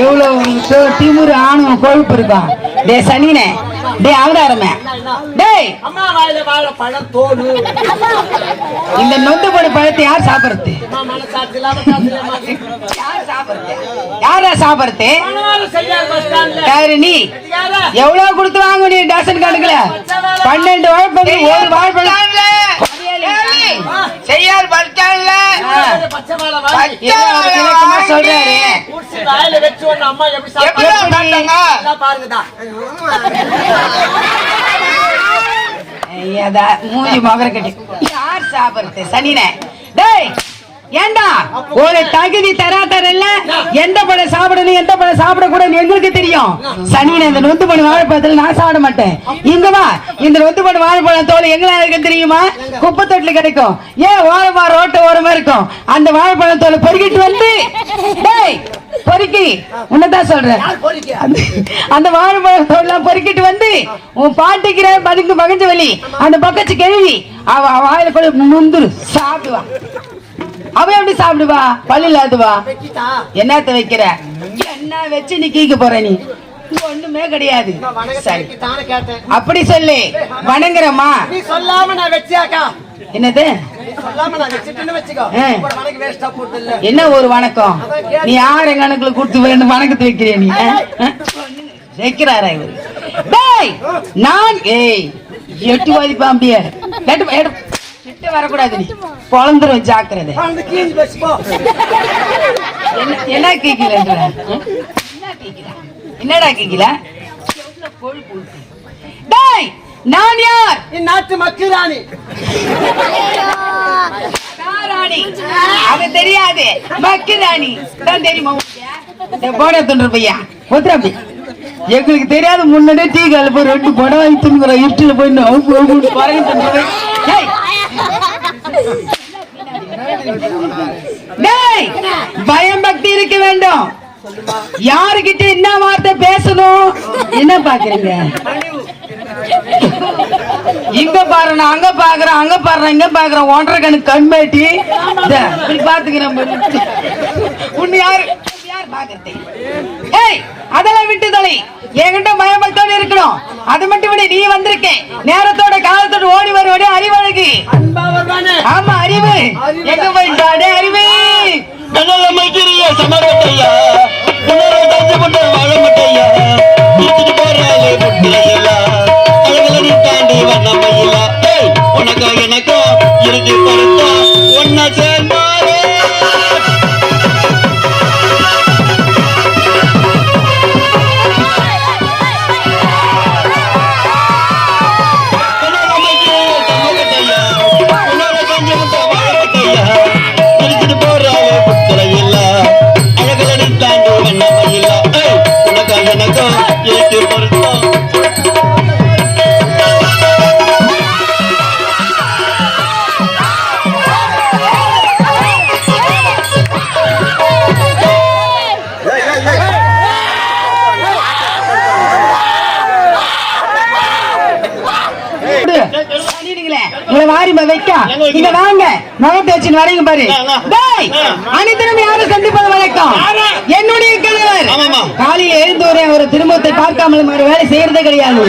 எவ்வளவு திமிரு ஆணும் கொழுப்பு இருக்கும் டே சனினே டே அவதாரமே டேய். இந்த நொந்து பழத்தை யார் சாப்பிடுறது? யார் சாப்பிடுறது? யாரா நீ? எவ்வளவு கொடுத்து வாங்க நீ டசன் கணக்குல பன்னெண்டு வாழைப்பழம் ஒரு வாழைப்பழம். செய்யார் விளக்கமா சொல்றாரு. மூஞ்சி மகர கட்டி. யார் சாப்பிடுறது? சனினே டேய் ஏண்டா? ஒரு தகுதி தராதரல்ல எந்த பழம் சாப்பிடணும் எந்த பழம் சாப்பிடக்கூடாது எங்களுக்கு தெரியும். சனினே இந்த நொந்து பண்ணி வாழைப்பழத்துல நான் சாப்பிட மாட்டேன். இங்க வா. இந்த நொந்து பண்ணி வாழைப்பழம் தோல் எங்களா இருக்கு தெரியுமா? குப்பை தொட்டில கிடைக்கும். ஏன் ஓரமா ரோட்டு ஓரமா இருக்கும்? அந்த வாழைப்பழம் தோலை பொறுக்கிட்டு வந்து. டேய் பொறுக்கி. உன்னதான் சொல்றேன். அந்த- வாழைப்பழம் தோல்லாம் பொறுக்கிட்டு வந்து உன் பாட்டிக்கிற மதுக்கு மகஞ்ச வலி அந்த பக்கத்து கேள்வி அவ வாயில கூட முந்துரு சாப்பிடுவா. அவ எப்படி சாப்பிடுவா? இல்லாதவா வெக்கிட்டா என்னத்த வைக்கிற? என்ன வச்சு நீ கீக்க போற நீ? ஒண்ணுமே கிடையாது. சரி. அப்படி சொல்லு. வணங்குறம்மா. நீ சொல்லாம நான் வச்சியாக்கா. என்னது? என்ன ஒரு வணக்கம்? நீ யார் கணக்குல கொடுத்து வேணும். வணக்கத்தை வைக்கிறிய நீ? வைக்கிறாரா இவரு? நான் ஏய் எட்டு வாதிப்பா அப்படியே கிட்ட வரக்கூடாது நீ. பொழந்துரும் ஜாக்கிரதை. அந்த கீழ் வச்சு போ. என்ன கேக்கல என்ன கேக்கல? என்னடா கேக்கல. டேய் நான் யார்? இந்நாட்டு மக்கள் ராணி ராணி அது தெரியாது. பக்கு ராணி தான் தெரியுமா போட தொண்டு பையா. ஒத்துறாப்பி எங்களுக்கு தெரியாத முன்னாடியே டீ கலப்பு ரெண்டு படம் வாங்கி தின்னுக்குறோம். இருட்டில் போய் அவங்க பயம் பக்தி இருக்க வேண்டும். யாருகிட்ட என்ன வார்த்தை பேசணும்? என்ன பாக்குறீங்க இங்க பாரு அங்க பாக்குறேன் அங்க பாக்குறேன் இங்க பாக்குறேன். ஒன்றரை கணக்கு கண்மேட்டி பாத்துக்கிறேன் யாரு யார் பாக்குறது அதெல்லாம் விட்டு தலை. என்கிட்ட பயபக்தோடு இருக்கணும் அது மட்டும் விட நீ வந்திருக்கேன் நேரத்தோட காலத்தோட ஓடி வருவடே அறிவழகு ஆமா அறிவு. எங்க போயிட்டாடே அறிவு. கண்ணல மைக்கிறிய சமரட்டையா? உணர தஞ்சு கொண்ட வாழமட்டையா இழுத்துட்டு போறாளே முட்டையிலா அழகலனி தாண்டி வண்ணமையிலா ஏய் உனக்கா எனக்கா? இறுதி பொருத்தா ஒன்னா சேர்ந்தாரே வாரி வைக்க. இங்க வாங்க. முகத்தை வச்சுன்னு வரீங்க பாரு. அனைத்திலும் யாரும் சந்திப்பது வழக்கம் என்னுடைய கணவர். காலையில எழுந்தோரே அவர் திருமணத்தை பார்க்காமல் வேலை செய்யறதே கிடையாது.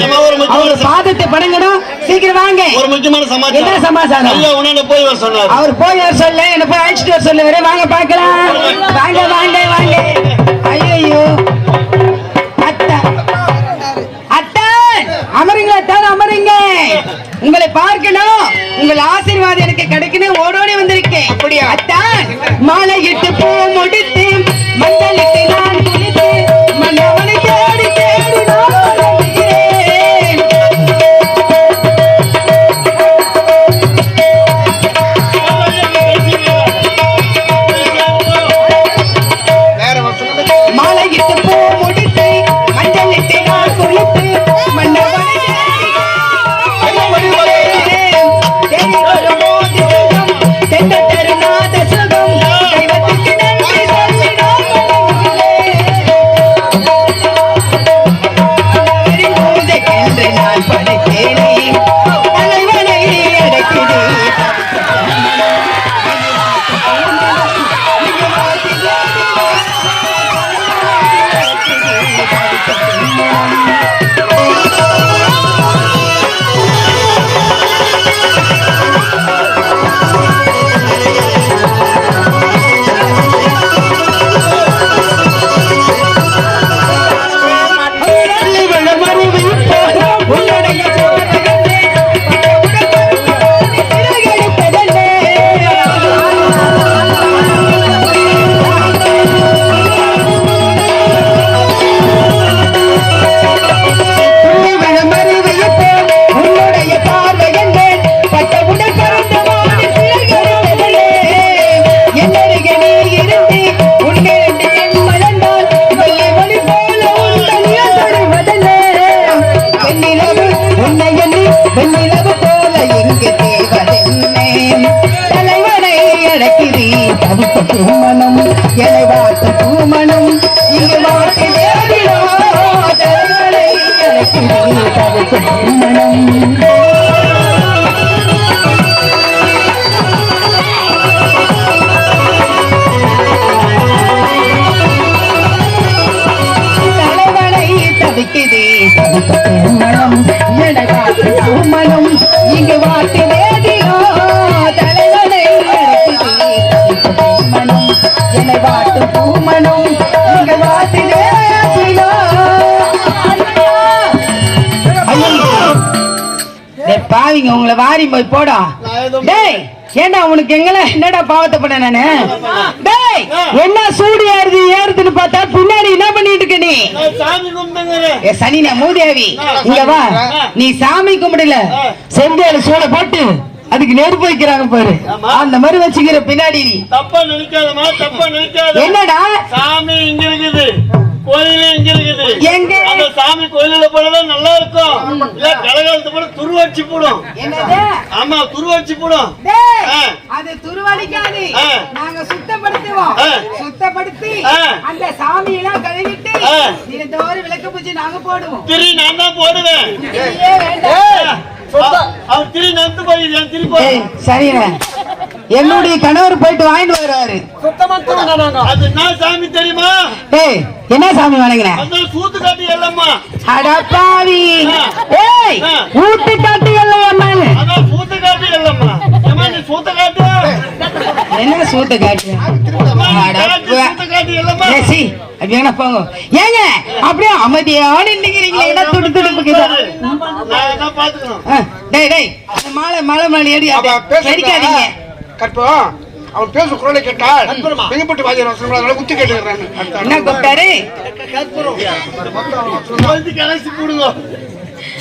அவர் பாதத்தை படங்கணும். சீக்கிரம் வாங்க. ஒரு முக்கியமான என்ன சமாச்சாரம்? சமாச்சாரம் ஐயா உன்ன போய் வர சொன்னார். அவர் போய் வர சொல்ல என்ன போய் அழைச்சிட்டு வர சொல்ல வரேன் வாங்க பார்க்கலாம். வாங்க. வாங்க வாங்க ஐயோ அமருங்க உங்களை பார்க்கணும். உங்கள் ஆசீர்வாதம் எனக்கு கிடைக்கணும். ஓடோடி வந்திருக்கேன். அப்படியா? அத்தான் மாலை இட்டு பூ முடித்து வெண்ணிலகு போல இங்கு தேவதென்னே தலைவனை அழைக்கிறீ திருமணம் எலை திருமணம் இங்கு வார்த்தை தேடினோ தலைவனை அழைக்கிறீ திருமணம் பாவிங்க உங்களை வாரி போய் போடா. டேய் ஏண்டா உனக்கு எங்கல என்னடா பாவத்தை பண்ண நானு? டேய் என்ன சூடு ஏறுது ஏறுதுன்னு பார்த்தா பின்னாடி என்ன பண்ணிட்டு இருக்க நீ? ஏ சனினா மூதேவி. இங்க வா. நீ சாமி கும்பிடல. செந்தேல சூட போட்டு அதுக்கு நெருப்பு வைக்கிறாங்க பாரு. அந்த மாதிரி வச்சுக்கிற பின்னாடி நீ. தப்பா நினைக்காதமா தப்பா நினைக்காத. என்னடா? சாமி இங்க இருக்குது. கோயிலே இருக்குது. எங்க? அந்த சாமி கோயிலுல போனதான் நல்லா இருக்கும் இல்ல கலகாலத்து போல துருவடிச்சு போடும். என்னது? ஆமா துருவடிச்சு போடும். அது துருவடிக்காது. ஆ. நாங்க சுத்தப்படுத்துவோம். ஆ. சுத்தப்படுத்தி ஆ. அந்த சாமியெல்லாம் கழுவிட்டு ஆ. தினந்தோறும் விளக்கு பூச்சி நாங்க போடுவோம். திரி நான் தான் போடுவேன். அவன் திரி நந்து போயிருக்கேன் திரி போ ஏய், சரிண்ணே என்னுடைய கணவர் போயிட்டு வாங்கிட்டு வருவாரு. நாங்க. அது என்ன சாமி தெரியுமா? ஏய் என்ன சாமி வணங்கின அடப்பாவி ஏய். ஊட்டு காட்டு காட்டு என்ன சூத்த காட்டு அம்மா, நீ அட காட்டு, பா. சூத்த காட்டி எல்லம்மா ஏய், சீ, அப்படி வேணா போங்க. ஏங்க அப்படியே அமைதியான நிக்கிறீங்களே என்ன துடு டேய் டேய் மாலை மலை மேலே ஏடி. அடிக்காதீங்க கற்பம் அவன் பேசும் குரலை கேட்டால் மிகப்பட்டு வாஜர் குத்தி கேட்டுக்கிறான் என்ன கூப்பிட்டாரு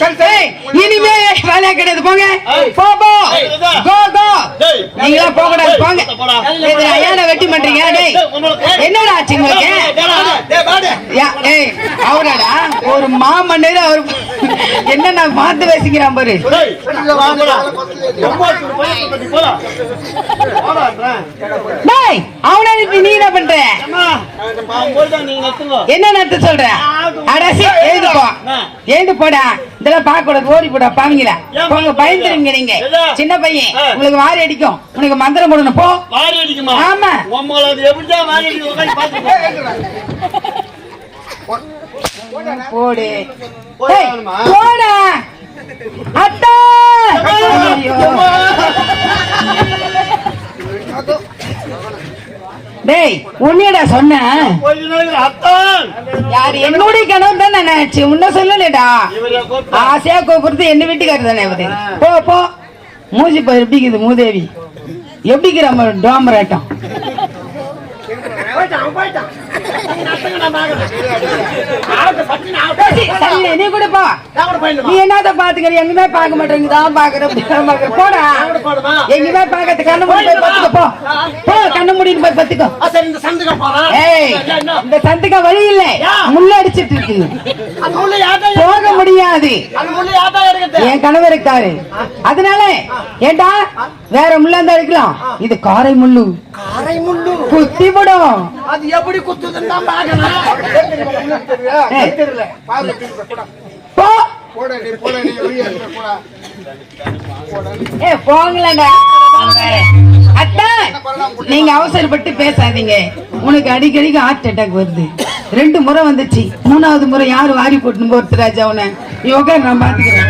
சரி ஏய், இனிமே வேலையா கிடையாது போங்க போ போ. கோ கோ. நீங்களா போக கூடாது போங்க ஐயான வெட்டி பண்றீங்க டேய் என்னடா ஆச்சு உங்களுக்கு யா, ஏய் அவராடா? ஒரு மாமன்னர் அவர் என்ன நான் பார்த்து பேசிக்கிறான் பாரு. டேய் அவனை நீ என்ன பண்ற? என்ன நடத்த சொல்ற? அடசி எழுந்து போ. எழுந்து போடா. இதெல்லாம் பார்க்க கூடாது ஓடி போடா பாவீங்களா? போங்க பயந்துருங்க நீங்க. சின்ன பையன் உங்களுக்கு வாரி அடிக்கும். உனக்கு மந்திரம் போடணும் போ. ஆமா. போடா. அத்தா. ஐயோ. டேய் உன்னையடா சொன்னேன். யார் என்னுடைய கனவு தான் நான் ஆச்சு உன்ன சொல்லலடா. ஆசையா கூப்பிடுறது என்ன வீட்டுக்காரர் தானே அவரு. போ போ. மூஞ்சி பாரு எப்படி இருக்குது மூதேவி? எப்படிக்கிற நம்ம டோமராட்டம் சரியில்லை, நீ கூட போ. நீ என்னத்த பாத்துக்கிற? எங்குமே பார்க்க மாட்டேங்குது தான் பாக்குற இப்படிதான் பாக்குற போடா. எங்குமே கண்ணு மூடி போய் பத்துக்க போ. போ கண்ணு மூடிட்டு போய் பத்துக்கோ இந்த ஏய் இந்த சந்துக்க வழி இல்ல. முள்ள அடிச்சிட்டு இருக்கு. போக முடியாது. என் கணவர் இருக்காரு. அதனால ஏண்டா? வேற முள்ள இருந்தா எடுக்கலாம் இது காரை முள்ளு. அரை முள்ளு. குத்தி விடும். அது எப்படி குத்துதுன்னு தான் பாக்கணும் ஏய், தெரியல. பாருங்க திரும்ப, போடா. போ. போடா நீ போடா நீ வெளியே இருக்கிற, போடா. ஏ போங்களேண்டா அத்தா நீங்க அவசரப்பட்டு பேசாதீங்க. உனக்கு அடிக்கடிக்கு ஹார்ட் அட்டாக் வருது. ரெண்டு முறை வந்துச்சு. மூணாவது முறை யாரு வாரி போட்டு ஒருத்தர் ராஜா உன உட்கார் நான் பாத்துக்கிறேன்.